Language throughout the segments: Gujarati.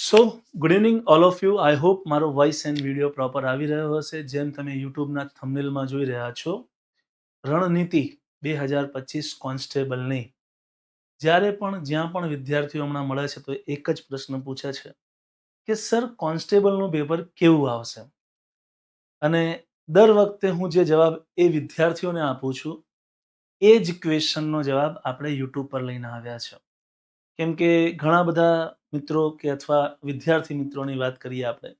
So good evening all of you I hope મારો વોઇસ એન્ડ વીડિયો પ્રોપર આવી રહ્યો હશે. જેમ તમે યુટ્યુબના થંબનેલમાં જોઈ રહ્યા છો, રણનીતિ બે હજાર પચીસ કોન્સ્ટેબલની. જ્યારે પણ, જ્યાં પણ વિદ્યાર્થીઓ હમણાં મળે છે, તો એક જ પ્રશ્ન પૂછે છે કે, સર, કોન્સ્ટેબલનું પેપર કેવું આવશે? અને દર વખતે હું જે જવાબ એ વિદ્યાર્થીઓને આપું છું, એ જ ક્વેશ્ચનનો જવાબ આપણે યુટ્યુબ પર લઈને આવ્યા છે. કેમ કે ઘણા બધા મિત્રો કે અથવા વિદ્યાર્થી મિત્રોની વાત કરીએ આપણે,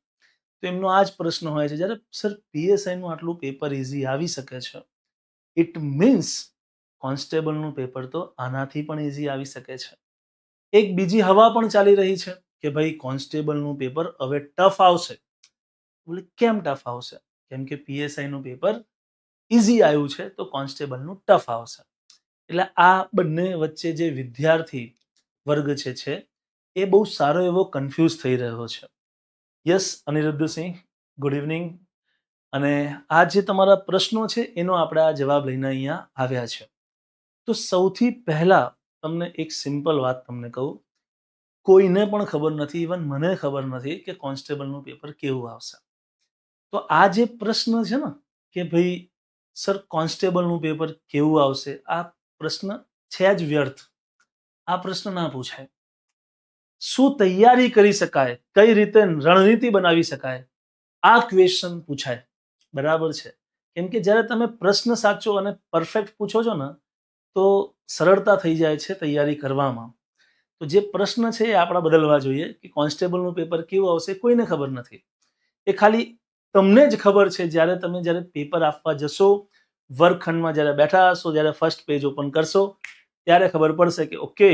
તો એમનો આ જ પ્રશ્ન હોય છે, જ્યારે સર પીએસઆઈનું આટલું પેપર ઇઝી આવી શકે છે ઇટ મીન્સ કોન્સ્ટેબલનું પેપર તો આનાથી પણ ઇઝી આવી શકે છે. એક બીજી હવા પણ ચાલી રહી છે કે ભાઈ કોન્સ્ટેબલનું પેપર હવે ટફ આવશે. બોલે, કેમ ટફ આવશે? કેમ કે પીએસઆઈનું પેપર ઇઝી આવ્યું છે, તો કોન્સ્ટેબલનું ટફ આવશે. એટલે આ બંને વચ્ચે જે વિદ્યાર્થી વર્ગ જે છે, એ બહુ સારો એવો કન્ફ્યુઝ થઈ રહ્યો છે. યસ અનિરુદ્ધસિંહ ગુડ ઇવનિંગ અને આ જે તમારા પ્રશ્નો છે, એનો આપણે આ જવાબ લઈને અહીંયા આવ્યા છે. તો સૌથી પહેલાં તમને એક સિમ્પલ વાત તમને કહું. કોઈને પણ ખબર નથી ઇવન મને ખબર નથી કે કોન્સ્ટેબલનું પેપર કેવું આવશે. તો આ જે પ્રશ્ન છે ને, કે ભાઈ, સર, કોન્સ્ટેબલનું પેપર કેવું આવશે? આ પ્રશ્ન છે જ વ્યર્થ. આ પ્રશ્ન ના પૂછાય. શું તૈયારી કરી શકાય? કઈ રીતે રણનીતિ બનાવી શકાય? આ ક્વેશ્ચન પૂછાય. બરાબર છે. કેમ કે જ્યારે તમે પ્રશ્ન સાચો અને પરફેક્ટ પૂછો છો ને, તો સરળતા થઈ જાય છે તૈયારી કરવામાં. તો જે પ્રશ્ન છે એ આપણા બદલવા જોઈએ કે કોન્સ્ટેબલનું પેપર કેવું આવશે કોઈને ખબર નથી. એ ખાલી તમને જ ખબર છે જ્યારે તમે જ્યારે પેપર આપવા જશો, વર્ગખંડમાં જ્યારે બેઠા હશો જ્યારે ફર્સ્ટ પેજ ઓપન કરશો ત્યારે ખબર પડશે કે, ઓકે,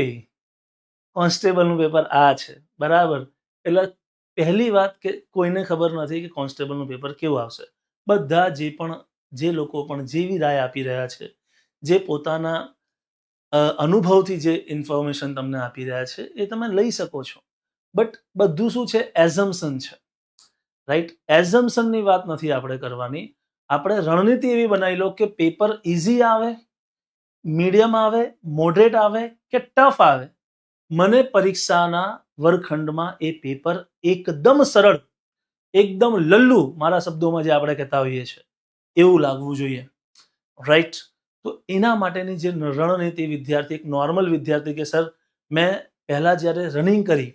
કોન્સ્ટેબલનું પેપર આ છે. બરાબર? એટલે પહેલી વાત કે કોઈને ખબર નથી કે કોન્સ્ટેબલનું પેપર કેવું આવશે. બધા જે પણ, જે લોકો પણ જેવી રાય આપી રહ્યા છે, જે પોતાના અનુભવથી જે ઇન્ફોર્મેશન તમને આપી રહ્યા છે, એ તમે લઈ શકો છો. બટ બધું શું છે? એઝમ્પશન છે. રાઈટ? એઝમ્પશનની વાત નથી આપણે કરવાની. આપણે રણનીતિ એવી બનાવી લો કે પેપર ઇઝી આવે મીડિયમ આવે મોડરેટ આવે કે ટફ આવે? મને પરીક્ષાના વર્ગખંડમાં એ પેપર એકદમ સરળ, એકદમ લલ્લુ મારા શબ્દોમાં જે આપણે કહેતા હોઈએ છીએ, એવું લાગવું જોઈએ. રાઈટ તો એના માટેની જે રણનીતિ વિદ્યાર્થી, એક નોર્મલ વિદ્યાર્થી કે સર મેં પહેલાં જ્યારે રનિંગ કરી,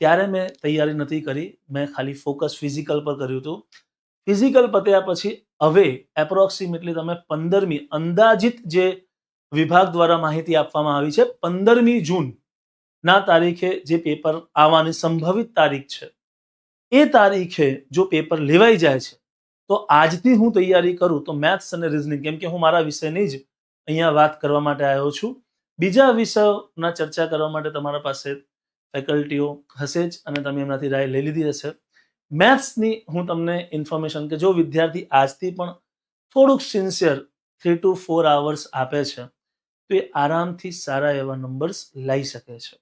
ત્યારે મેં તૈયારી નથી કરી, મેં ખાલી ફોકસ ફિઝિકલ પર કર્યું હતું. ફિઝિકલ પત્યા પછી હવે એપ્રોક્સિમેટલી તમે પંદરમી અંદાજિત જે વિભાગ દ્વારા માહિતી આપવામાં આવી છે. પંદરમી જૂન ના તારીખે જે પેપર આવવાની સંભવિત તારીખ છે, એ તારીખે જો પેપર લેવાઈ જાય છે, તો આજથી હું તૈયારી કરું તો મેથ્સ અને રિઝનિંગ, કેમ કે હું મારા વિષયની જ અહીંયા વાત કરવા માટે આવ્યો છું. બીજા વિષયોના ચર્ચા કરવા માટે તમારા પાસે ફેકલ્ટીઓ હશે જ અને તમે એમનાથી રાય લઈ લીધી હશે. મેથ્સની હું તમને ઇન્ફોર્મેશન કે જો વિદ્યાર્થી આજથી પણ થોડુંક sincere three two four hours આપે છે, તો એ આરામથી સારા એવા નંબર્સ લઈ શકે છે.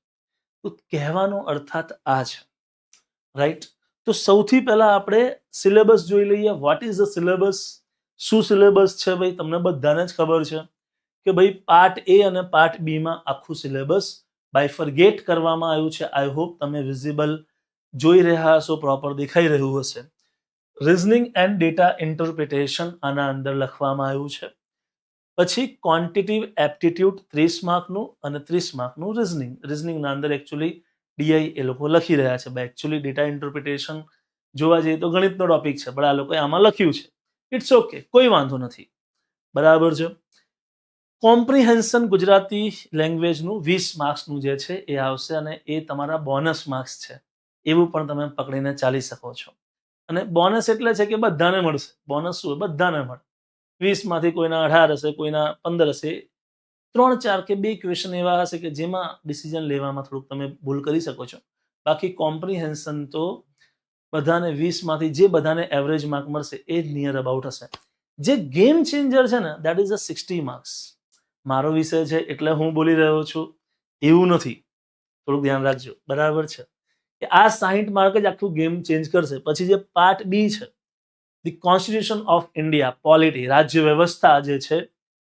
તો કહેવાનો અર્થાત આ છે. રાઈટ તો સૌથી પહેલા આપણે સિલેબસ જોઈ લઈએ. વોટ ઇઝ ધ સિલેબસ શું સિલેબસ છે ભાઈ? તમને બધાને જ ખબર છે કે ભાઈ પાર્ટ એ અને પાર્ટ બીમાં આખું સિલેબસ બાયફરગેટ કરવામાં આવ્યું છે. આઈ હોપ તમે વિઝિબલ જોઈ રહ્યા હશો પ્રોપર દેખાઈ રહ્યું હશે. રિઝનિંગ એન્ડ ડેટા ઇન્ટરપ્રિટેશન આના અંદર લખવામાં આવ્યું છે. પછી ક્વોન્ટિટિવ એપ્ટિટ્યૂડ ત્રીસ માર્કનું અને ત્રીસ માર્કનું રિઝનિંગ રિઝનિંગના અંદર એકચ્યુઅલી ડીઆઈ એ લોકો લખી રહ્યા છે. બાય એકચ્યુઅલી ડેટા ઇન્ટરપ્રિટેશન જોવા જઈએ તો ગણિતનો ટોપિક છે, પણ આ લોકોએ આમાં લખ્યું છે. ઇટ્સ ઓકે કોઈ વાંધો નથી. બરાબર છે? કોમ્પ્રિહેન્શન ગુજરાતી લેંગ્વેજનું વીસ માર્ક્સનું જે છે એ આવશે અને એ તમારા બોનસ માર્ક્સ છે. એવું પણ તમે પકડીને ચાલી શકો છો. અને બોનસ એટલે છે કે બધાને મળશે. બોનસ શું? બધાને મળે. વીસમાંથી કોઈના અઢાર હશે, કોઈના પંદર હશે, ત્રણ, ચાર કે બે ક્વેશ્ચન એવા હશે કે જેમાં ડિસિઝન લેવામાં થોડુંક તમે ભૂલ કરી શકો છો. બાકી કોમ્પ્રિહેન્શન તો બધાને વીસમાંથી જે બધાને એવરેજ માર્ક મળશે એ જ નિયર અબાઉટ હશે. જે ગેમ ચેન્જર છે ને that is a sixty marks મારો વિષય છે એટલે હું બોલી રહ્યો છું, એવું નથી. થોડુંક ધ્યાન રાખજો. બરાબર છે? કે આ સાહીઠ માર્ક જ આખું ગેમ ચેન્જ કરશે. પછી જે પાર્ટ બી છે the constitution of India polity રાજ્ય વ્યવસ્થા જે છે,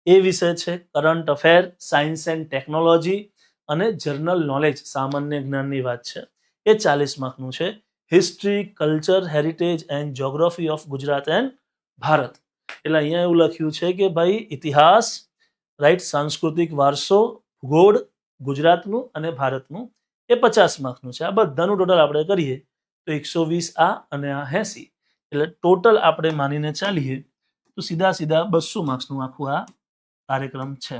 એ વિષય છે current affair science and technology અને જનરલ નોલેજ સામાન્ય જ્ઞાનની વાત છે. એ ચાલીસ માર્કનું છે. History culture heritage and geography of Gujarat and Bharat. એટલે અહીંયા એવું લખ્યું છે કે ભાઈ, ઇતિહાસ રાઈટ સાંસ્કૃતિક વારસો, ભૂગોળ, ગુજરાતનું અને ભારતનું. એ પચાસ માર્કનું છે. આ બધાનું ટોટલ આપણે કરીએ તો એકસો વીસ આ અને આ એસી. એટલે ટોટલ આપણે માનીને ચાલીએ, તો સીધા સીધા બસો માર્ક્સનું આખું આ કાર્યક્રમ છે.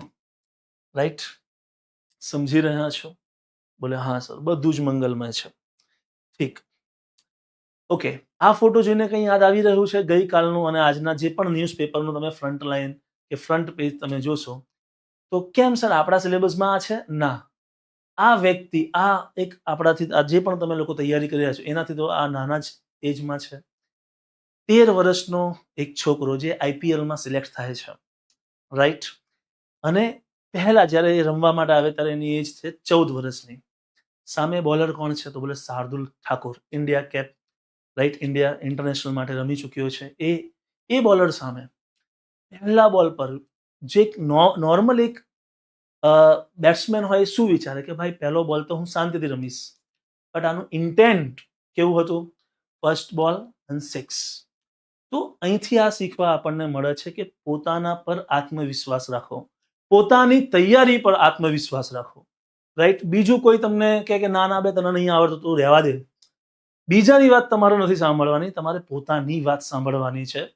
રાઈટ સમજી રહ્યા છો? બોલે, હા, સર, બધું જ મંગલમય છે. ઠીક. ઓકે આ ફોટો જોઈને કંઈ યાદ આવી રહ્યું છે? ગઈકાલનું અને આજના જે પણ ન્યૂઝપેપરનું તમે ફ્રન્ટ લાઈન કે ફ્રન્ટ પેજ તમે જોશો, તો કેમ, સર, આપણા સિલેબસમાં આ છે? ના. આ વ્યક્તિ, આ એક આપણાથી, આ જે પણ તમે લોકો તૈયારી કરી રહ્યા છો, એનાથી તો આ નાના જ એજમાં છે. તેર વર્ષનો એક છોકરો જે આઈપીએલમાં સિલેક્ટ થાય છે. રાઈટ અને પહેલા જ્યારે એ રમવા માટે આવે ત્યારે એની એજ છે ચૌદ વર્ષની. સામે બોલર કોણ છે તો બોલે Shardul Thakur India cap right India international માટે રમી ચૂક્યો છે. એ એ બોલર સામે પહેલા બોલ પર જે નોર્મલ એક બેટ્સમેન હોય શું વિચારે કે ભાઈ પહેલો બોલ તો હું શાંતિથી રમીશ. બટ આનું ઇન્ટેન્ટ કેવું હતું? ફર્સ્ટ બોલ અને સિક્સ તો અહીંથી આ શીખવા આપણને મળે છે કે પોતાના પર આત્મવિશ્વાસ રાખો. પોતાની તૈયારી પર આત્મવિશ્વાસ રાખો. રાઈટ બીજું કોઈ તમને કહે કે, ના ના, બે, તને નહીં આવડતું, તું રહેવા દે. બીજાની વાત તમારે નથી સાંભળવાની, તમારે પોતાની વાત સાંભળવાની છે.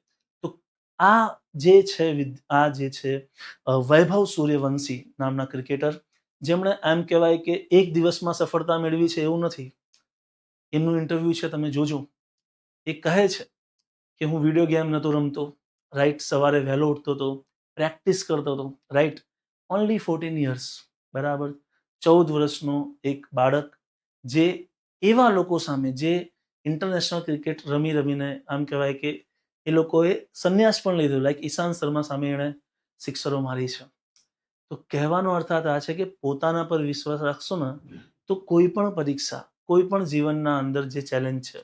તો આ જે છે આ જે છે વૈભવ સૂર્યવંશી નામના ક્રિકેટર, જેમણે એમ કહેવાય કે એક દિવસમાં સફળતા મેળવી છે એવું નથી. એમનું ઇન્ટરવ્યુ છે, તમે જોજો. એ કહે છે કે હું વીડિયો ગેમ નહોતો રમતો રાઈટ સવારે વહેલો ઉઠતો હતો પ્રેક્ટિસ કરતો હતો રાઈટ ઓનલી ફોર્ટીન યર્સ બરાબર? ચૌદ વર્ષનો એક બાળક જે એવા લોકો સામે, જે ઇન્ટરનેશનલ ક્રિકેટ રમી રમીને, આમ કહેવાય કે એ લોકોએ સંન્યાસ પણ લીધો લાઈક ઈશાંત શર્મા સામે એણે સિક્સરો મારી છે. તો કહેવાનો અર્થાત આ છે કે પોતાના પર વિશ્વાસ રાખશો ને, તો કોઈ પણ પરીક્ષા, કોઈ પણ જીવનના અંદર જે ચેલેન્જ છે,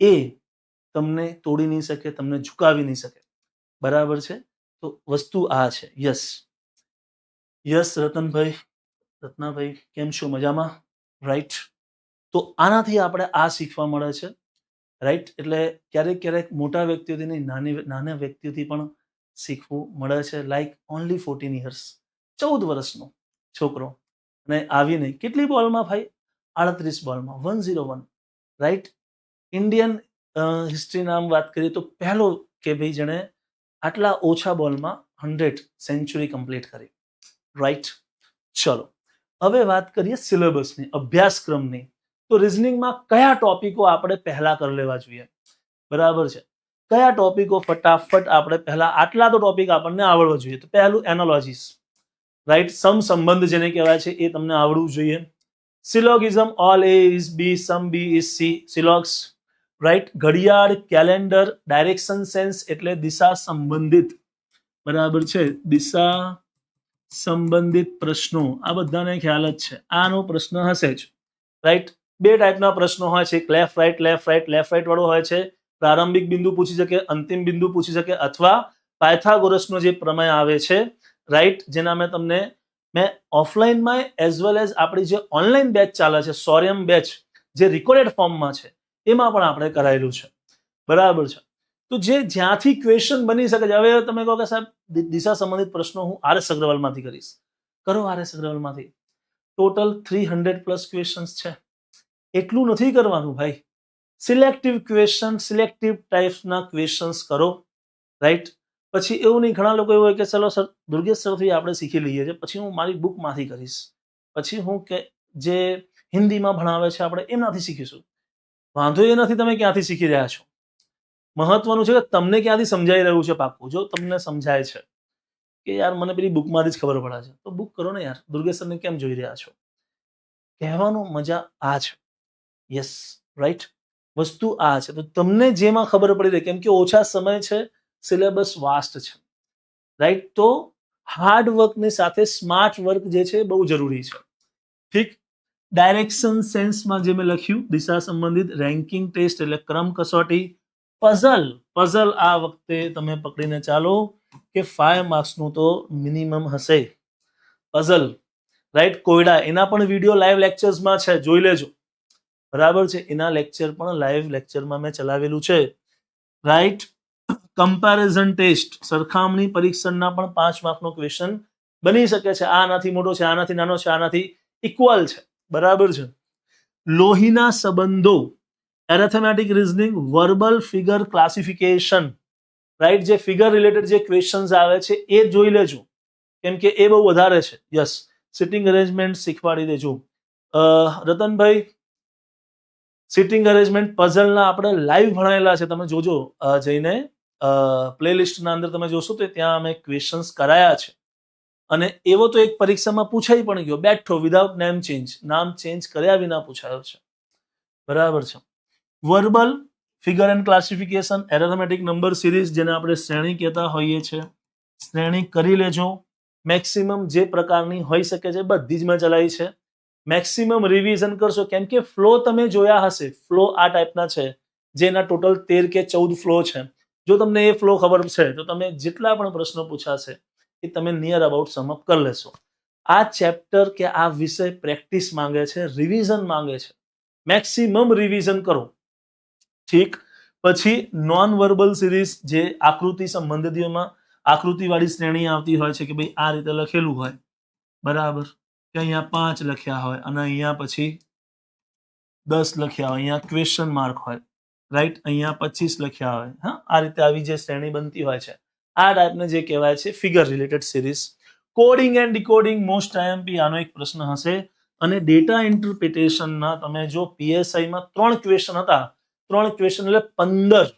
એ તમને તોડી નહીં શકે, તમને ઝુકાવી નહીં શકે. બરાબર છે? તો વસ્તુ આ છે. યસ. યસ, રતનભાઈ. રત્નાભાઈ, કેમ છો? મજામાં? રાઈટ તો આનાથી આપણે આ શીખવા મળે છે. રાઈટ એટલે ક્યારેક ક્યારેક મોટા વ્યક્તિઓથી નહીં, નાની નાના વ્યક્તિઓથી પણ શીખવું મળે છે. લાઈક ઓનલી ફોર્ટીન યર્સ ચૌદ વર્ષનો છોકરો. અને આવીને કેટલી બોલમાં ભાઈ? આડત્રીસ બોલમાં. One zero one right Indian હિસ્ટ્રીના વાત કરીએ તો પહેલો કે ભાઈ જેણે આટલા ઓછા બોલમાં હંડ્રેડ સેન્ચુરી કમ્પ્લીટ કરી. રાઈટ ચલો. હવે વાત કરીએ સિલેબસની અભ્યાસક્રમની. તો રિઝનિંગમાં કયા ટોપિકો આપણે પહેલા કરી લેવા જોઈએ? બરાબર છે. કયા ટોપિકો ફટાફટ આપણે પહેલા આટલા તો ટોપિક આપણને આવડવો જોઈએ? તો પહેલું એનોલોજીસ રાઈટ સમ સંબંધ જેને કહેવાય છે એ તમને આવડવું જોઈએ. Syllogism all A is B some B is C syllogisms right ઘડિયાળ કેલેન્ડર ડાયરેક્શન સેન્સ એટલે દિશા સંબંધિત. બરાબર છે? દિશા સંબંધિત પ્રશ્નો. આ બધાને ખ્યાલ જ છે. આનો પ્રશ્ન હશે જ. રાઈટ બે ટાઈપના પ્રશ્નો હોય છે. એક left right left right left right વાળો હોય છે. પ્રારંભિક બિંદુ પૂછી શકે, અંતિમ બિંદુ પૂછી શકે, અથવા પાયથાગોરસનો જે પ્રમેય આવે છે રાઈટ જેના મેં તમને, મેં ઓફલાઈનમાં એઝ વેલ એઝ આપણી જે ઓનલાઈન બેચ ચાલે છે, સોરિયમ બેચ જે રિકોર્ડેડ ફોર્મમાં છે. એમાં પણ આપણે કરાયેલું છે. બરાબર છે. તો જે જ્યાંથી ક્વેશ્ચન બની શકે છે, હવે તમે કહો કે સાહેબ દિશા સંબંધિત પ્રશ્નો હું આર એસ અગ્રવાલમાંથી કરીશ. કરો R S અગ્રવાલમાંથી. Total three hundred plus questions છે. એટલું નથી કરવાનું ભાઈ. સિલેક્ટિવ ક્વેશ્ચન સિલેક્ટિવ ટાઈપ્સના ક્વેશ્ચન્સ કરો. રાઈટ પછી એવું નહીં, ઘણા લોકો એવું હોય કે, ચલો સર, દુર્ગેશ સરથી આપણે શીખી લઈએ છીએ. પછી હું મારી બુકમાંથી કરીશ. પછી હું કે, જે હિન્દીમાં ભણાવે છે આપણે એમનાથી શીખીશું. વાંધો એ નથી તમે ક્યાંથી શીખી રહ્યા છો. મહત્વનું છે કે તમને ક્યાંથી સમજાઈ રહ્યું છે પાકું? જો તમને સમજાય છે કે યાર મને પેલી બુકમાંથી જ ખબર પડે છે, તો બુક કરો ને યાર. દુર્ગેશનને કેમ જોઈ રહ્યા છો? કહેવાનો મજા આ છે. યસ રાઈટ વસ્તુ આ છે. તો તમને જેમાં ખબર પડી રહી, કેમ કે ઓછા સમય છે સિલેબસ વાસ્ટ છે. રાઈટ તો હાર્ડ વર્કની સાથે સ્માર્ટ વર્ક જે છે બહુ જરૂરી છે. ઠીક? ડાયરેક્શન સેન્સમાં જે મેં લખ્યું, દિશા સંબંધિત રેન્કિંગ ટેસ્ટ એટલે ક્રમ કસોટી પઝલ પઝલ આ વખતે તમે પકડીને ચાલો કે ફાઈવ માર્ક્સનું તો મિનિમમ હશે. પઝલ રાઈટ કોયડા, એના પણ વીડિયો લાઈવ લેક્ચર્સમાં છે, જોઈ લેજો. બરાબર છે? એના લેક્ચર પણ લાઈવ લેક્ચરમાં મેં ચલાવેલું છે. રાઈટ કમ્પેરિઝન ટેસ્ટ સરખામણી પરીક્ષણના પણ પાંચ માર્કનો ક્વેશ્ચન બની શકે છે. આનાથી મોટો છે, આનાથી નાનો છે, આનાથી ઇક્વલ છે. બરાબર છે. લોહીના સંબંધો arithmetic reasoning verbal figure classification right જે ફિગર રિલેટેડ જે ક્વેશ્ચન્સ આવે છે, એ જોઈ લેજો. કેમ કે એ બહુ વધારે છે. યસ સિટિંગ અરેન્જમેન્ટ શીખવાડી દેજો. રતનભાઈ સિટિંગ અરેન્જમેન્ટ પઝલના આપણે લાઈવ ભણાયેલા છે. તમે જોજો જઈને પ્લેલિસ્ટના અંદર તમે જોશો તો ત્યાં અમે ક્વેશ્ચન્સ કરાયા છે. અને એવો તો એક પરીક્ષામાં પૂછાઈ પણ ગયો, બેઠો વિધાઉટ નેમ ચેન્જ નામ ચેન્જ કર્યા વિના પૂછાયો છે. બરાબર છે. Verbal figure and classification arithmetic number series જેને આપણે શ્રેણી કહેતા હોઈએ છીએ શ્રેણી કરી લેજો. મેક્સિમમ જે પ્રકારની હોઈ શકે છે, બધી જ મેં ચલાવી છે. મેક્સિમમ રિવિઝન કરશો, કેમ કે ફ્લો તમે જોયા હશે. ફ્લો આ ટાઈપના છે, જેના ટોટલ તેર કે ચૌદ ફ્લો છે. જો તમને એ ફ્લો ખબર છે, તો તમે જેટલા પણ પ્રશ્નો પૂછાશે એ તમે નિયર અબાઉટ સમઅપ કરી લેશો. આ ચેપ્ટર કે આ વિષય પ્રેક્ટિસ માંગે છે રિવિઝન માંગે છે. મેક્સિમમ રિવિઝન કરો. ઠીક? પછી નોન વર્બલ સિરીઝ જે આકૃતિ સંબંધિતોમાં આકૃતિવાળી શ્રેણી આવતી હોય છે કે ભાઈ આ રીતે લખેલું હોય. બરાબર? કે અહીંયા પાંચ લખ્યા હોય અને અહીંયા પછી દસ લખ્યા હોય, અહીંયા ક્વેશ્ચન માર્ક હોય. રાઈટ અહીંયા પચીસ લખ્યા હોય. હા? આ રીતે આવી જે શ્રેણી બનતી હોય છે. આ ટાઈપને જે કહેવાય છે figure related series coding and decoding most IMP આનો એક પ્રશ્ન હશે. અને ડેટા ઇન્ટરપ્રિટેશનના તમે જો પીએસઆઈમાં ત્રણ ક્વેશ્ચન હતા, ત્રણ ક્વેશ્ચન એટલે પંદર.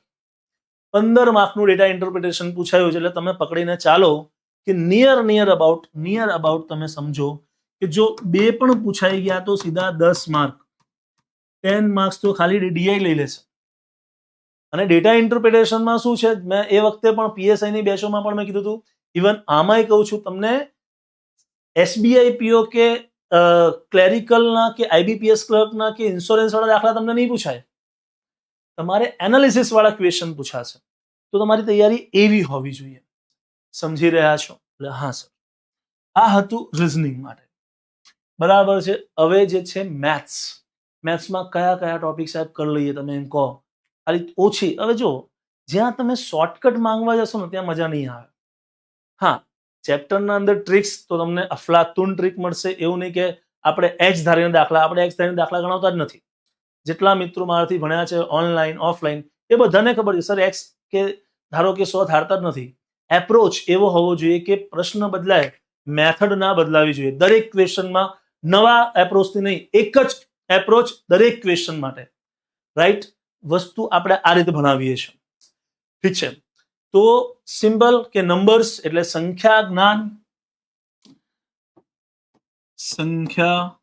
પંદર માર્કનું ડેટા ઇન્ટરપ્રિટેશન પૂછાયું છે, એટલે તમે પકડીને ચાલો કે near near about near about તમે સમજો કે જો બે પણ પૂછાઈ ગયા તો સીધા દસ માર્ક. ટેન માર્ક્સ તો ખાલી ડીઆઈ લઈ લેશે. અને ડેટા ઇન્ટરપ્રિટેશનમાં શું છે? મેં એ વખતે પણ પીએસઆઈની બેચોમાં પણ મેં કીધું હતું. ઇવન આમાંય કહું છું તમને એસબીઆઈ પીઓ કે ક્લેરિકલના કે આઈબીપીએસ ક્લર્કના કે ઇન્સ્યોરન્સવાળા દાખલા તમને નહીં પૂછાય. તમારે એનાલિસિસવાળા ક્વેશ્ચન પૂછાશે. તો તમારી તૈયારી એવી હોવી જોઈએ. સમજી રહ્યા છો? એટલે હા સર આ હતું રિઝનિંગ માટે. બરાબર છે? હવે જે છે મેથ્સ મેથ્સમાં કયા કયા ટોપિક સાહેબ કરી લઈએ તમે એમ કહો. ખાલી ઓછી. હવે જો, જ્યાં તમે શોર્ટકટ માંગવા જશો ને, ત્યાં મજા નહીં આવે. હા ચેપ્ટરના અંદર ટ્રિક્સ તો તમને અફલાતુન ટ્રીક મળશે. એવું નહીં કે આપણે એચ ધારીને દાખલા, આપણે એચ ધારીને દાખલા ગણાવતા જ નથી. જેટલા મિત્રો મારાથી ભણ્યા છે ઓનલાઈન ઓફલાઈન એ બધાને ખબર છે, સર એક્સ કે ધારો કે સો ધારતા જ નથી. એપ્રોચ એવો હોવો જોઈએ કે પ્રશ્ન બદલાય મેથડ ના બદલાવી જોઈએ. દરેક ક્વેશ્ચનમાં નવા એપ્રોચથી નહીં, એક જ એપ્રોચ દરેક ક્વેશ્ચન માટે. રાઈટ વસ્તુ આપણે આ રીતે ભણાવીએ છીએ. ઠીક છે? તો સિમ્બલ કે નંબર્સ એટલે સંખ્યા, જ્ઞાન. સંખ્યા,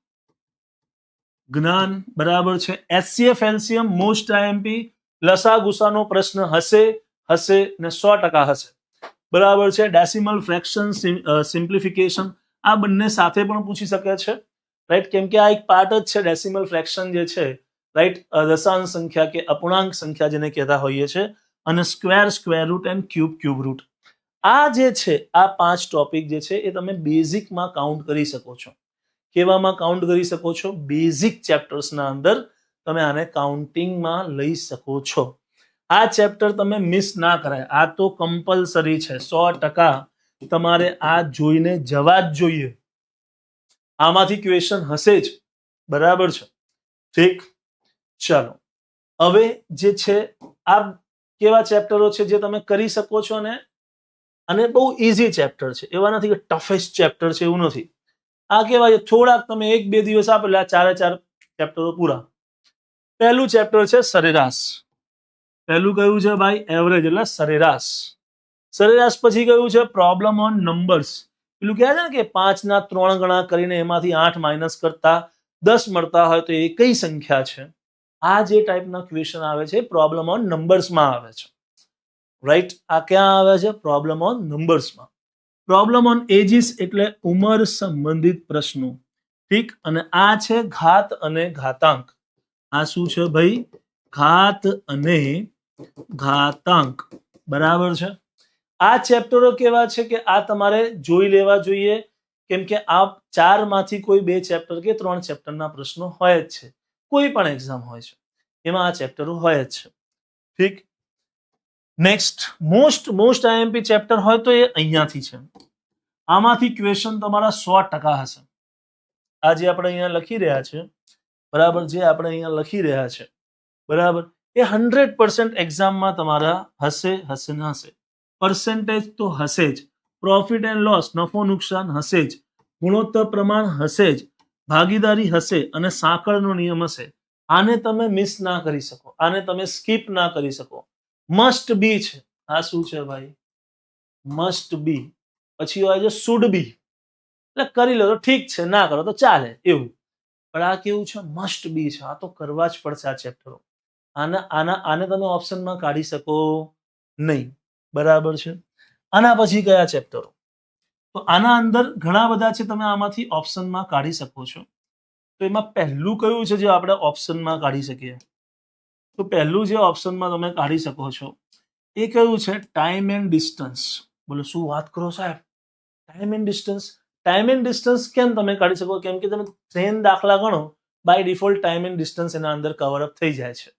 જ્ઞાન, બરાબર છે. એસસીએફ એલસીએમ મોસ્ટ આઈએમપી લસા ગુસાનો પ્રશ્ન હશે હશે ને સો ટકા હશે. બરાબર છે? ડેસિમલ ફ્રેક્શન સિમ્પ્લિફિકેશન આ બંને સાથે પણ પૂછી શકે છે. રાઈટ કેમ કે આ એક પાર્ટ જ છે ડેસિમલ ફ્રેક્શન જે છે રાઈટ દશાંશ સંખ્યા કે અપૂર્ણાંક સંખ્યા જેને કહેતા હોઈએ છે, અને square square root and cube cube root આ જે છે, આ પાંચ ટોપિક જે છે, એ તમે બેઝિકમાં કાઉન્ટ કરી શકો છો. કેવામાં કાઉન્ટ કરી શકો છો? બેઝિક ચેપ્ટર્સના અંદર તમે આને કાઉન્ટિંગમાં લઈ શકો છો. આ ચેપ્ટર તમે મિસ ના કરાય. આ તો કમ્પલસરી છે. સો ટકા તમારે આ જોઈને જવા જ જોઈએ. આમાંથી ક્વેશ્ચન હશે જ. બરાબર છે? ઠીક? ચાલો. હવે જે છે, આ કેવા ચેપ્ટરો છે જે તમે કરી શકો છો ને? અને બહુ ઇઝી ચેપ્ટર છે. એવા નથી કે ટફેસ્ટ ચેપ્ટર છે, એવું નથી. આ કેવા છે? થોડાક તમે એક બે દિવસ આપો આ ચારે ચાર ચેપ્ટરો પૂરા. પહેલું ચેપ્ટર છે સરેરાશ. પહેલું કયું છે ભાઈ? એવરેજ એટલે સરેરાશ. સરેરાશ પછી કયું છે? પ્રોબ્લેમ ઓન નંબર્સ પેલું કહે છે ને કે પાંચના ત્રણ ગણા કરીને એમાંથી આઠ માઇનસ કરતા દસ મળતા હોય તો એ કઈ સંખ્યા છે? આ જે ટાઈપના ક્વેશ્ચન આવે છે પ્રોબ્લેમ ઓન નંબર્સમાં આવે છે. રાઈટ આ ક્યાં આવે છે? પ્રોબ્લેમ ઓન નંબર્સમાં પ્રોબ્લેમ ઓન એજીસ એટલે ઉંમર સંબંધિત પ્રશ્નો. ઠીક? અને આ છે ઘાત અને ઘાતાંક. આ શું છે ભાઈ? ઘાત અને ઘાતાંક. બરાબર છે? આ ચેપ્ટરો કેવા છે કે આ તમારે જોઈ લેવા જોઈએ. કેમ કે આ ચારમાંથી કોઈ બે ચેપ્ટર કે ત્રણ ચેપ્ટરના પ્રશ્નો હોય જ છે. કોઈ પણ એક્ઝામ હોય છે. એમાં આ ચેપ્ટરો હોય જ છે. ઠીક? Next most most IMP chapter હોય તો એ અહીંયાથી છે. આમાંથી ક્વેશ્ચન તમારા સો ટકા હશે. આ જે આપણે અહીંયા લખી રહ્યા છે, બરાબર જે આપણે અહીંયા લખી રહ્યા છે, બરાબર? એ હંડ્રેડ પર્સન્ટ એક્ઝામમાં તમારા હશે હશે ન હશે. પર્સન્ટેજ તો હશે જ. પ્રોફિટ એન્ડ લોસ નફો નુકસાન હશે જ. ગુણોત્તર પ્રમાણ હશે જ. ભાગીદારી હશે અને સાંકળનો નિયમ હશે. આને તમે મિસ ના કરી શકો. આને તમે સ્કીપ ના કરી શકો. મસ્ટ બી છે. આ શું છે ભાઈ? મસ્ટ બી પછી હોય છે શુડ બી એટલે કરી લો તો ઠીક છે, ના કરો તો ચાલે, એવું. પણ આ કેવું છે? મસ્ટ બી છે. આ તો કરવા જ પડશે આ ચેપ્ટરો આના આના, આને તમે ઓપ્શનમાં કાઢી શકો નહીં. બરાબર છે? આના પછી કયા ચેપ્ટરો તો આના અંદર ઘણા બધા છે તમે આમાંથી ઓપ્શનમાં કાઢી શકો છો. તો એમાં પહેલું કયું છે જે આપણે ઓપ્શનમાં કાઢી શકીએ? તો પહેલું જે ઓપ્શનમાં તમે કાઢી શકો છો, એ કયું છે? ટાઈમ એન્ડ ડિસ્ટન્સ બોલો, શું વાત કરો સાહેબ? Time and distance time and distance કેમ તમે કાઢી શકો? કેમ કે તમે ટ્રેન દાખલા ગણો by default time and distance એના અંદર કવર થઈ જાય છે.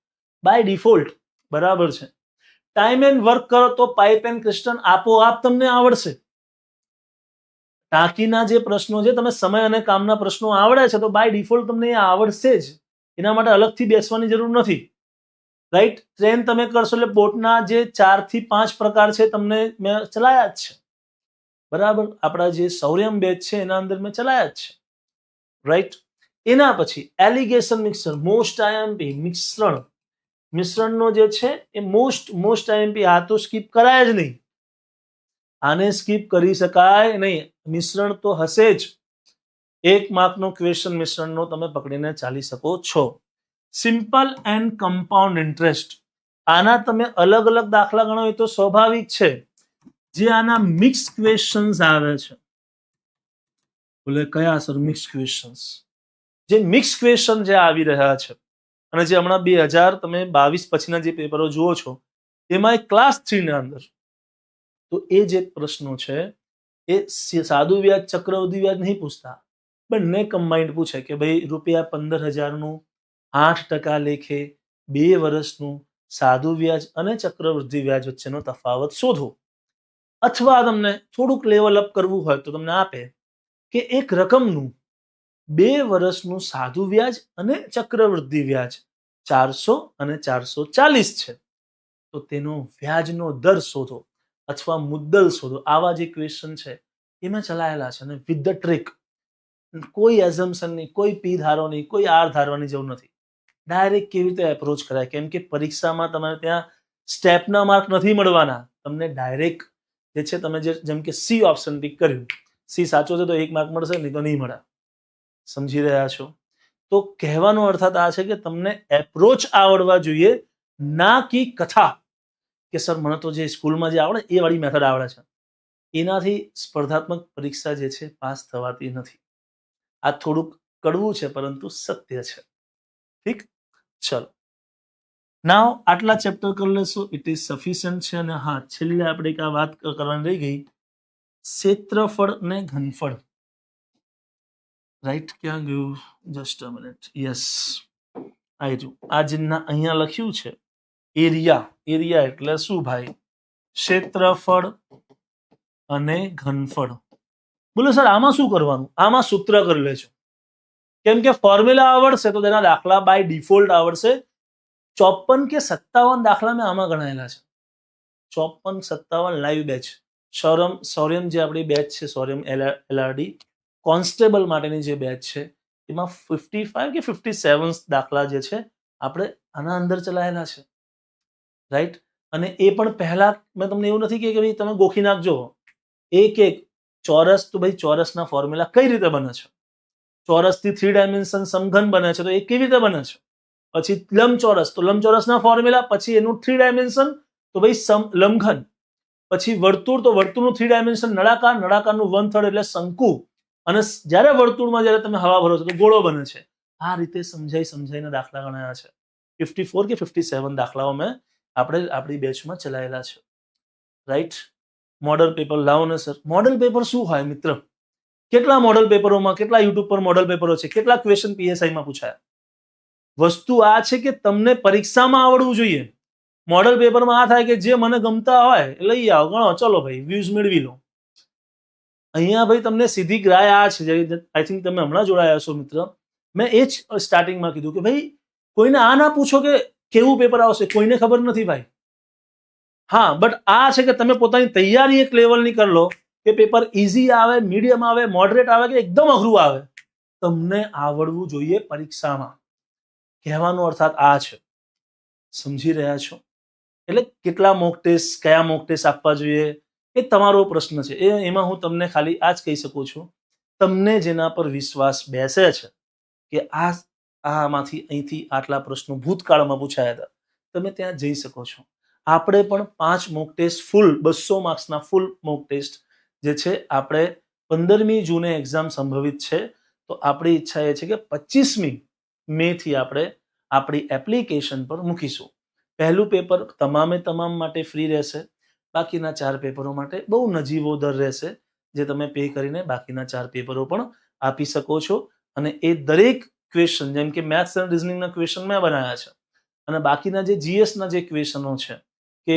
બાય ડિફોલ્ટ બરાબર છે. ટાઈમ એન્ડ વર્ક કરો તો પાઇપ એન્ડ ક્રિસ્ટન આપોઆપ તમને આવડશે. ટાંકીના જે પ્રશ્નો છે તમે સમય અને કામના પ્રશ્નો આવડે છે, તો બાય ડિફોલ્ટ તમને એ આવડશે જ. એના માટે અલગથી બેસવાની જરૂર નથી. રાઈટ ટ્રેન તમે કરશો એટલે બોટના જે ચારથી પાંચ પ્રકાર છે, તમને મેં ચલાયા જ છે. બરાબર? આપણા જે સૌર્યમ બેચ છે, એના અંદર મેં ચલાયા જ છે. રાઈટ એના પછી એલિગેશન મિક્સર મોસ્ટ આઈએમપી મિશ્રણ. મિશ્રણનો જે છે, એ મોસ્ટ મોસ્ટ આઈએમપી આ તો સ્કીપ કરાય જ નહીં. આને સ્કીપ કરી શકાય નહીં. મિશ્રણ તો હશે જ. એક માર્કનો ક્વેશ્ચન મિશ્રણનો તમે પકડીને ચાલી શકો છો. સિમ્પલ એન્ડ કમ્પાઉન્ડ ઇન્ટરેસ્ટ આના તમે અલગ અલગ દાખલા ગણો એ તો સ્વાભાવિક છે. જે આના મિક્સ ક્વેશ્ચન્સ આવે છે. બોલે કયા સર મિક્સ ક્વેશ્ચન્સ જે મિક્સ ક્વેશ્ચન જે આવી રહ્યા છે. અને જે હમણાં બે હજાર તમે બાવીસ પછીના જે પેપરો જુઓ છો, એમાં ક્લાસ થ્રીના અંદર. તો એ જે પ્રશ્નો છે. એ સાદું વ્યાજ, ચક્રવૃદ્ધિ વ્યાજ નહીં પૂછતા. બંને કમ્બાઇન્ડ પૂછે કે ભાઈ રૂપિયા પંદર હજારનું આઠ ટકા લેખે બે વર્ષનું સાદું વ્યાજ અને ચક્રવૃદ્ધિ વ્યાજ વચ્ચેનો તફાવત શોધો. અથવા તમને થોડુંક લેવલ અપ કરવું હોય તો તમને આપે કે એક રકમનું બે વર્ષનું સાદું વ્યાજ અને ચક્રવૃદ્ધિ વ્યાજ ચારસો અને ચારસો ચાલીસ છે. તો તેનો વ્યાજનો દર શોધો. અથવા મુદ્દલ શોધો, આવા જે ક્વેશ્ચન છે, એમાં ચલાયેલા છે અને વિથ ધ ટ્રીક કોઈ એઝમ્પશન નહીં, કોઈ પી ધારો નહીં, કોઈ આર ધારવાની જરૂર નથી. ડાયરેક્ટ કેવી રીતે એપ્રોચ કરાય? કેમ કે પરીક્ષામાં તમારે ત્યાં સ્ટેપના માર્ક નથી મળવાના. તમને ડાયરેક્ટ જે છે, તમે જે જેમ કે સી ઓપ્શન ટીક કર્યું. સી સાચો છે તો એક માર્ક મળશે, નહીં તો નહીં મળે. સમજી રહ્યા છો? તો કહેવાનો અર્થાત આ છે કે તમને એપ્રોચ આવડવા જોઈએ, ના કી કથા. કે સર, મને તો જે સ્કૂલમાં જે આવડે, એ વાળી મેથડ આવડે છે. એનાથી સ્પર્ધાત્મક પરીક્ષા જે છે, પાસ થવાતી નથી. આ થોડુંક કડવું છે, પરંતુ સત્ય છે. ઠીક? ચલો. નાવ આટલા ચેપ્ટર કરી લેશું. ઇટ ઇઝ સફિશિયન્ટ છે અને હા, છેલ્લે આપણે એક આ વાત કરવાની રહી ગઈ. ક્ષેત્રફળ ને ઘનફળ. રાઈટ ક્યાં ગયું? જસ્ટ અ મિનિટ યસ આ રહ્યું આ જેના અહીંયા લખ્યું છે એરિયા એરિયા એટલે શું ભાઈ? ક્ષેત્રફળ અને ઘનફળ. બોલો સર, આમાં શું કરવાનું? આમાં સૂત્ર કરી લેજો. કેમ કે ફોર્મ્યુલા આવડશે તો તેના દાખલા બાય ડિફોલ્ટ આવડશે. ચોપન કે સત્તાવન દાખલા મેં આમાં ગણાયેલા છે. ચોપન, સત્તાવન લાઈવ બેચ સૌરમ સૌર્યમ જે આપણી બેચ છે સૌર્યમ એલઆરડી, કોન્સ્ટેબલ માટેની જે બેચ છે, એમાં ફિફ્ટી ફાઈવ કે ફિફ્ટી સેવન દાખલા જે છે, આપણે આના અંદર ચલાયેલા છે. રાઈટ? અને એ પણ પહેલા મેં તમને એવું નથી કે ભાઈ તમે ગોખી નાખજો. એક એક ચોરસ તો ભાઈ ચોરસના ફોર્મ્યુલા કઈ રીતે બને છે? ચોરસથી થ્રી ડાયમેન્શન સમઘન બને છે તો એ કેવી રીતે બને છે? પછી લંબચોરસ તો લંબચોરસના ફોર્મ્યુલા પછી એનું થ્રી ડાયમેન્શન તો ભાઈ સમ લંબઘન પછી વર્તુળ તો વર્તુળનું થ્રી ડાયમેન્શન નળાકાર, નળાકારનું વન થર્ડ એટલે શંકુ. અને જ્યારે વર્તુળમાં જ્યારે તમે હવા ભરો છો તો ગોળો બને છે. આ રીતે સમજાઈ સમજાઈને દાખલા ગણાયા છે. ફિફ્ટી ફોર કે ફિફ્ટી સેવન દાખલાઓ મેં આપણે આપણી બેચમાં ચલાયેલા છે. રાઈટ મોડલ પેપર લાવો ને સર મોડલ પેપર શું હોય, મિત્ર? કેટલા મોડલ પેપરોમાં કેટલા યુટ્યુબ પર મોડલ પેપરો છે? કેટલા ક્વેશ્ચન પીએસઆઈમાં પૂછાયા? વસ્તુ આ છે કે તમને પરીક્ષામાં આવડવું જોઈએ. મોડલ પેપરમાં આ થાય કે જે મને ગમતા હોય, લઈ આવો. ગણો, ચલો ભાઈ વ્યૂઝ મેળવી લો. અહીંયા ભાઈ તમને સીધી ગ્રાય આ છે. આઈ થિંક તમે હમણાં જોડાયા છો મિત્ર. મેં એ જ સ્ટાર્ટિંગમાં કીધું કે ભાઈ, કોઈને આ ના પૂછો કે કેવું પેપર આવશે, કોઈને ખબર નથી ભાઈ. હા બટ આ છે કે તમે પોતાની તૈયારી એક લેવલની કરી લો કે પેપર ઇઝી આવે મીડિયમ આવે મોડરેટ આવે કે એકદમ અઘરું આવે. તમને આવડવું જોઈએ પરીક્ષામાં. કહેવાનો અર્થાત આ છે. સમજી રહ્યા છો? એટલે કેટલા મોક ટેસ્ટ કયા મોક ટેસ્ટ આપવા જોઈએ, એ તમારો પ્રશ્ન છે. એ એમાં હું તમને ખાલી આ જ કહી શકું છું. તમને જેના પર વિશ્વાસ બેસે છે કે આ આમાંથી અહીંથી આટલા પ્રશ્નો ભૂતકાળમાં પૂછાયા હતા. તમે ત્યાં જઈ શકો છો. આપણે પણ પાંચ મોક ટેસ્ટ ફૂલ બસો માર્ક્સના ફૂલ મોક ટેસ્ટ જે છે, આપણે પંદરમી જૂને એક્ઝામ સંભવિત છે. તો આપણી ઈચ્છા એ છે કે પચીસમી મે થી આપણે આપણી એપ્લિકેશન પર મૂકીશું. પહેલું પેપર તમામે તમામ માટે ફ્રી રહેશે. બાકીના ચાર પેપરો માટે બહુ નજીવો દર રહેશે, જે તમે પે કરીને બાકીના ચાર પેપરો પણ આપી શકો છો. અને એ દરેક ક્વેશ્ચન જેમ કે મેથ્સ અને રિઝનિંગના ક્વેશ્ચન મેં બનાવ્યા છે. અને બાકીના જે જીએસના જે ક્વેશ્ચનો છે, કે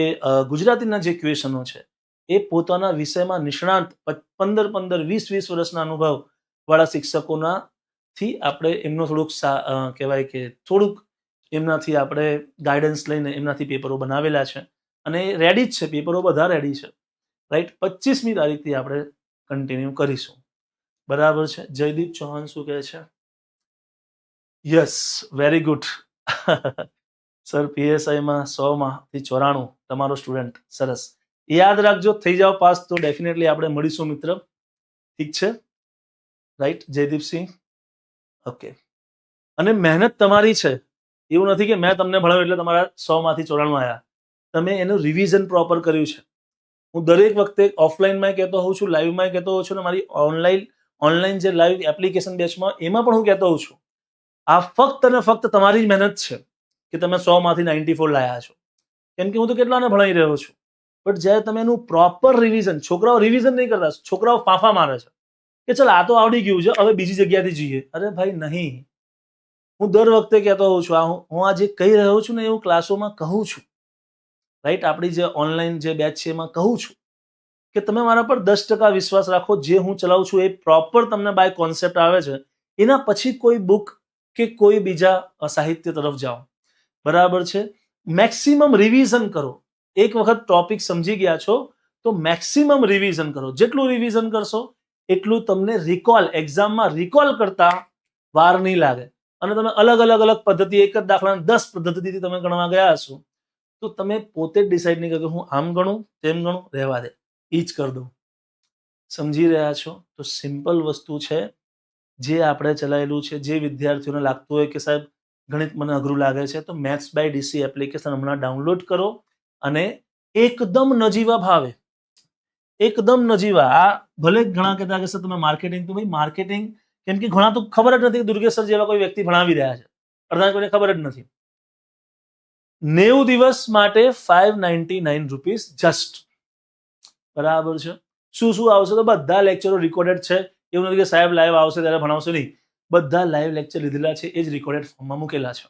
ગુજરાતીના જે ક્વેશ્ચનો છે, એ પોતાના વિષયમાં નિષ્ણાંત પંદર પંદર વીસ વીસ વર્ષના અનુભવ વાળા શિક્ષકોના થી આપણે એમનો થોડુંક કહેવાય કે થોડુંક એમનાથી આપણે ગાઈડન્સ લઈને એમનાથી પેપરો બનાવેલા છે. અને રેડી જ છે, પેપરો બધા રેડી છે. રાઈટ પચીસમી તારીખથી આપણે કન્ટિન્યુ કરીશું. બરાબર છે? જયદીપ ચૌહાણ શું કહે છે? યસ વેરી ગુડ સર પીએસઆઈમાં સોમાંથી ચોરાણું તમારો સ્ટુડન્ટ સરસ. યાદ રાખજો, થઈ જાઓ પાસ તો ડેફિનેટલી આપણે મળીશું મિત્ર. ઠીક છે? રાઈટ જયદીપસિંહ ઓકે અને મહેનત તમારી છે. એવું નથી કે મેં તમને ભણાવ્યું એટલે તમારા સોમાંથી ચોરાણું આવ્યા તમે એનું રિવિઝન પ્રોપર કર્યું છે. હું દરેક વખતે ઓફલાઈનમાં કહેતો હોઉં છું લાઈવમાં કહેતો હોઉં છું અને મારી ઓનલાઈન ઓનલાઈન જે લાઈવ એપ્લિકેશન બેચમાં એમાં પણ હું કહેતો હોઉં છું. આ ફક્ત અને ફક્ત તમારી જ મહેનત છે કે તમે સો માંથી નાઇન્ટી ફોર લાયા છો. કેમ કે હું તો કેટલાને ભણાવી રહ્યો છું. બટ જ્યારે તમે એનું પ્રોપર રિવિઝન છોકરાઓ રિવિઝન નહીં કરતા, છોકરાઓ ફાંફા મારે છે. કે ચાલ, આ તો આવડી ગયું છે, હવે બીજી જગ્યાથી જઈએ. અરે ભાઈ, નહીં. હું દર વખતે કહેતો હોઉં છું, આ હું આ જે કહી રહ્યો છું ને એ હું ક્લાસોમાં કહું છું. રાઈટ આપણી જે ઓનલાઈન જે બેચ છે એમાં કહું છું કે તમે મારા પર દસ ટકા વિશ્વાસ રાખો, જે હું ચલાવું છું એ પ્રોપર તમને બાય કોન્સેપ્ટ આવે છે. એના પછી કોઈ બુક કે કોઈ બીજા સાહિત્ય તરફ જાઓ. બરાબર છે? મેક્સિમમ રિવિઝન કરો. એક વખત ટોપિક સમજી ગયા છો, તો મેક્સિમમ રિવિઝન કરો. જેટલું રિવિઝન કરશો, એટલું તમને રિકોલ એક્ઝામમાં રિકોલ કરતા વાર નહીં લાગે. અને તમે અલગ અલગ અલગ પદ્ધતિ, એક જ દાખલા દસ પદ્ધતિથી તમે ગણવા ગયા હશો, તો તમે પોતે જ ડિસાઈડ નહીં કરો હું આમ ગણું, તેમ ગણું, રહેવા દે. એ જ કરી દઉં સમજી રહ્યા છો? તો સિમ્પલ વસ્તુ છે જે આપણે ચલાવેલું છે, જે વિદ્યાર્થીઓને લાગતું હોય કે સાહેબ ગણિત મને અઘરું લાગે છે, તો મેથ્સ બાય ડીસી એપ્લિકેશન હમણાં ડાઉનલોડ કરો અને એકદમ નજીવા ભાવે, એકદમ નજીવા. આ ભલે ઘણા કહેતા કે સર તમે માર્કેટિંગ, તો ભાઈ માર્કેટિંગ કેમ કે ઘણા તો ખબર જ નથી કે દુર્ગેશ્વર જેવા કોઈ વ્યક્તિ ભણાવી રહ્યા છે. અડધા કોઈને ખબર જ નથી. નેવું દિવસ માટે five ninety nine rupees just બરાબર છે? શું શું આવશે તો બધા લેક્ચરો રેકોર્ડેડ છે. એવું નથી કે સાહેબ લાઈવ આવશે ત્યારે ભણાવશે નહીં. બધા લાઈવ લેક્ચર લીધેલા છે, એ જ રેકોર્ડેડ ફોર્મમાં મૂકેલા છે.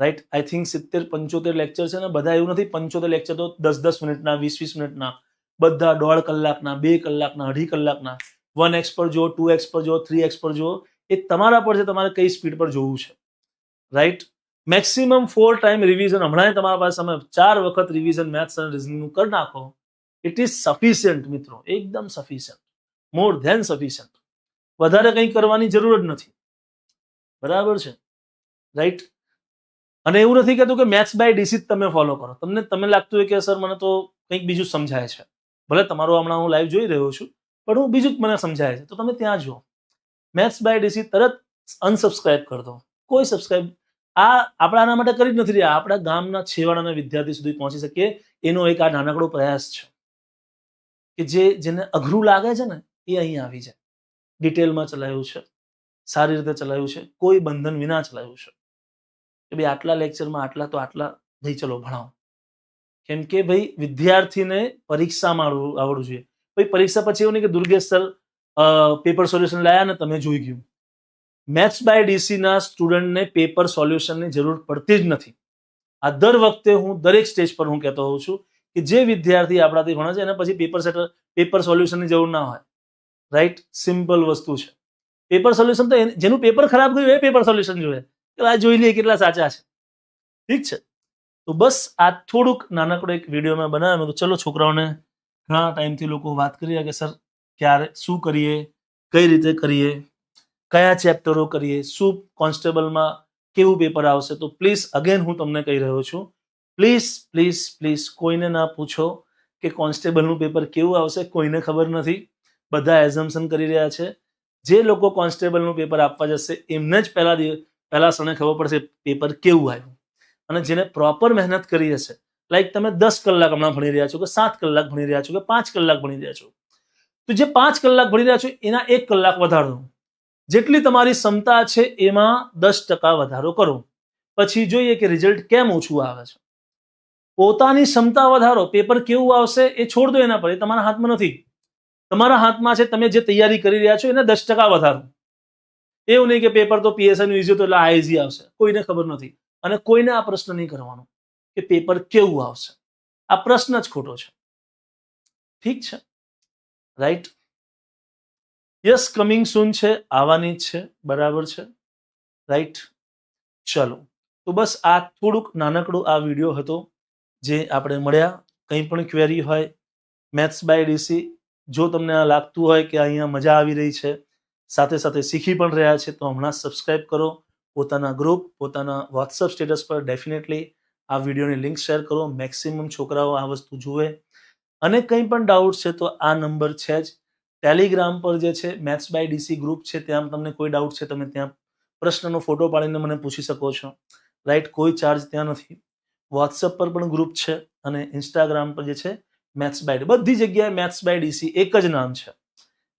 રાઈટ આઈ થિંક સિત્તેર, પંચોતેર લેક્ચર છે ને, બધા એવું નથી, પંચોતેર લેક્ચર તો દસ દસ મિનિટના, વીસ વીસ મિનિટના, બધા દોઢ કલાકના, બે કલાકના, અઢી કલાકના વન એક્સ પર જુઓ ટુ એક્સ પર જુઓ થ્રી એક્સ પર જુઓ, એ તમારા પર છે, તમારે કઈ સ્પીડ પર જોવું છે. Right maximum four time revision હમણાં તમારા પાસે તમે ચાર વખત રિવિઝન મેથ્સ અને રિઝનિંગનું કરી નાખો. ઇટ ઇઝ સફિશિયન્ટ મિત્રો. એકદમ સફિશિયન્ટ મોર ધેન સફિશિયન્ટ વધારે કંઈ કરવાની જરૂર જ નથી. બરાબર છે? રાઈટ અને એવું નથી કહેતું કે મેથ્સ બાય ડીસી જ તમે ફોલો કરો. તમને તમને લાગતું હોય કે સર મને તો કંઈક બીજું સમજાય છે. ભલે તમારો હમણાં હું લાઈવ જોઈ રહ્યો છું, પણ હું બીજું જ મને સમજાય છે. તો તમે ત્યાં જુઓ. મેથ્સ બાય ડીસી તરત અનસબસ્ક્રાઇબ કરી દો. કોઈ સબસ્ક્રાઇબ આ આપણા આના માટે કરી જ નથી રહ્યા. આપણા ગામના છેવાડાના વિદ્યાર્થી સુધી પહોંચી શકીએ. એનો એક આ નાનકડો પ્રયાસ છે. કે જે, જેને અઘરું લાગે છે ને એ અહીં આવી જાય. ડિટેલમાં ચલાવ્યું છે. સારી રીતે ચલાવ્યું છે. કોઈ બંધન વિના ચલાવ્યું છે. કે ભાઈ આટલા લેક્ચરમાં આટલા તો આટલા ભાઈ ચલો ભણાવો. કેમ કે ભાઈ વિદ્યાર્થીને પરીક્ષામાં આવડવું જોઈએ. ભાઈ પરીક્ષા પછી એવું નહીં કે દુર્ગેશ સર પેપર સોલ્યુશન લાયા ને તમે જોઈ ગયું. મેથ્સ બાય ડીસીના સ્ટુડન્ટને પેપર સોલ્યુશનની જરૂર પડતી જ નથી. આ દર વખતે હું દરેક સ્ટેજ પર હું કહેતો હોઉં છું કે જે વિદ્યાર્થી આપણાથી ભણે છે, એને પછી પેપર સેટર પેપર સોલ્યુશનની જરૂર ના હોય. રાઈટ? સિમ્પલ વસ્તુ છે. પેપર સોલ્યુશન તો જેનું પેપર ખરાબ ગયું એ પેપર સોલ્યુશન જોઈએ. કે આ જોઈ લઈએ કેટલા સાચા છે. ઠીક છે? તો બસ આ થોડુંક નાનકડો એક વીડિયો મેં બનાવ્યો. મેં ચલો છોકરાઓને ઘણા ટાઈમથી લોકો વાત કરી કે, સર, ક્યારે, શું કરીએ? કઈ રીતે કરીએ? કયા ચેપ્ટરો કરીએ? શું કોન્સ્ટેબલમાં કેવું પેપર આવશે? તો પ્લીઝ, અગેન હું તમને કહી રહ્યો છું, પ્લીઝ પ્લીઝ પ્લીઝ કોઈને ના પૂછો કે કોન્સ્ટેબલનું પેપર કેવું આવશે? કોઈને ખબર નથી. બધા એઝમ્પશન કરી રહ્યા છે. જે લોકો કોન્સ્ટેબલનું પેપર આપવા જશે, એમને જ પહેલા પહેલા સમય ખબર પડશે પેપર કેવું આવ્યું. અને જેને પ્રોપર મહેનત કરી હશે લાઈક તમે દસ કલાક હમણાં ભણી રહ્યા છો કે સાત કલાક ભણી રહ્યા છો કે પાંચ કલાક ભણી રહ્યા છો. તો જે પાંચ કલાક ભણી રહ્યા છો, એના એક કલાક વધારો જેટલી તમારી ક્ષમતા છે, એમાં દસ ટકા વધારો કરો. પછી જોઈએ કે રિઝલ્ટ કેમ ઓછું આવે છે. પોતાની ક્ષમતા વધારો પેપર કેવું આવશે એ છોડ દો એના પર, એ તમારા હાથમાં નથી. તમારા હાથમાં છે, તમે જે તૈયારી કરી રહ્યા છો, એને દસ ટકા વધારો. એવું નહીં કે પેપર તો પીએસઆઈ નું ઈઝી તો એટલે આઈઝી આવશે. કોઈને ખબર નથી. અને કોઈને આ પ્રશ્ન નહીં કરવાનો કે પેપર કેવું આવશે. આ પ્રશ્ન જ ખોટો છે. ઠીક છે? રાઈટ યસ કમિંગ સૂન છે, આવવાની જ છે, બરાબર છે? રાઈટ ચલો. તો બસ આ થોડુંક નાનકડું આ વીડિયો હતો જે આપણે મળ્યા. કંઈ પણ ક્વેરી હોય મેથ્સ બાય ડીસી જો તમને આ લાગતું હોય કે અહીંયા મજા આવી રહી છે, સાથે સાથે શીખી પણ રહ્યા છે, તો હમણાં સબસ્ક્રાઈબ કરો, પોતાના ગ્રુપ પોતાના વોટ્સઅપ સ્ટેટસ પર ડેફિનેટલી આ વિડીયોની લિંક શેર કરો મેક્સિમમ છોકરાઓ આ વસ્તુ જુએ. અને કંઈ પણ ડાઉટ છે તો આ નંબર છે જ. ટેલિગ્રામ પર જે છે મેથ્સ બાય ડીસી ગ્રુપ છે, ત્યાં તમને કોઈ ડાઉટ છે, તમે ત્યાં પ્રશ્નનો ફોટો પાડીને મને પૂછી શકો છો. રાઈટ કોઈ ચાર્જ ત્યાં નથી. વોટ્સઅપ પર પણ ગ્રુપ છે અને ઇન્સ્ટાગ્રામ પર જે છે મેથ્સ બાય બધી જગ્યાએ મેથ્સ બાય ડીસી એક જ નામ છે.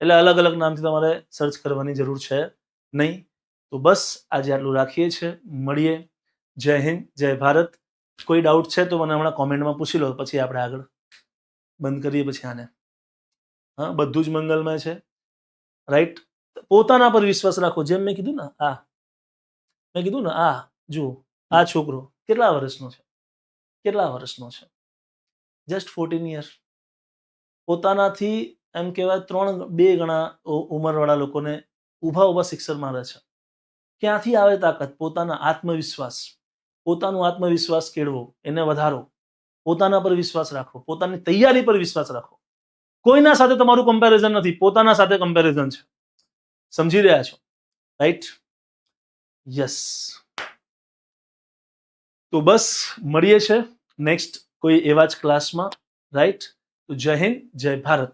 એટલે અલગ અલગ નામથી તમારે સર્ચ કરવાની જરૂર છે નહીં. તો બસ આજે આટલું રાખીએ છીએ. મળીએ. જય હિન્દ, જય ભારત. કોઈ ડાઉટ છે તો મને હમણાં કોમેન્ટમાં પૂછી લો, પછી આપણે આગળ બંધ કરીએ પછી આને. હા, બધું જ મંગલમય છે. રાઈટ પોતાના પર વિશ્વાસ રાખો. જેમ મેં કીધું ને, આ. મેં કીધું ને, આ. જુઓ, આ છોકરો કેટલા વર્ષનો છે? કેટલા વર્ષનો છે? જસ્ટ ફોર્ટીન યર પોતાનાથી એમ કહેવાય ત્રણ, બે ગણા ઉંમરવાળા લોકોને ઊભા ઊભા શિક્ષણ મારે છે. ક્યાંથી આવે તાકાત? પોતાના આત્મવિશ્વાસ. પોતાનો આત્મવિશ્વાસ કેળવો, એને વધારો. પોતાના પર વિશ્વાસ રાખો, પોતાની તૈયારી પર વિશ્વાસ રાખો. કોઈના સાથે તમારું કમ્પેરિઝન નથી, પોતાના સાથે કમ્પેરિઝન છે. સમજી રહ્યા છો? રાઈટ યસ તો બસ, મળીએ છે નેક્સ્ટ કોઈ એવા જ ક્લાસમાં રાઈટ તો જય હિન્દ જય ભારત.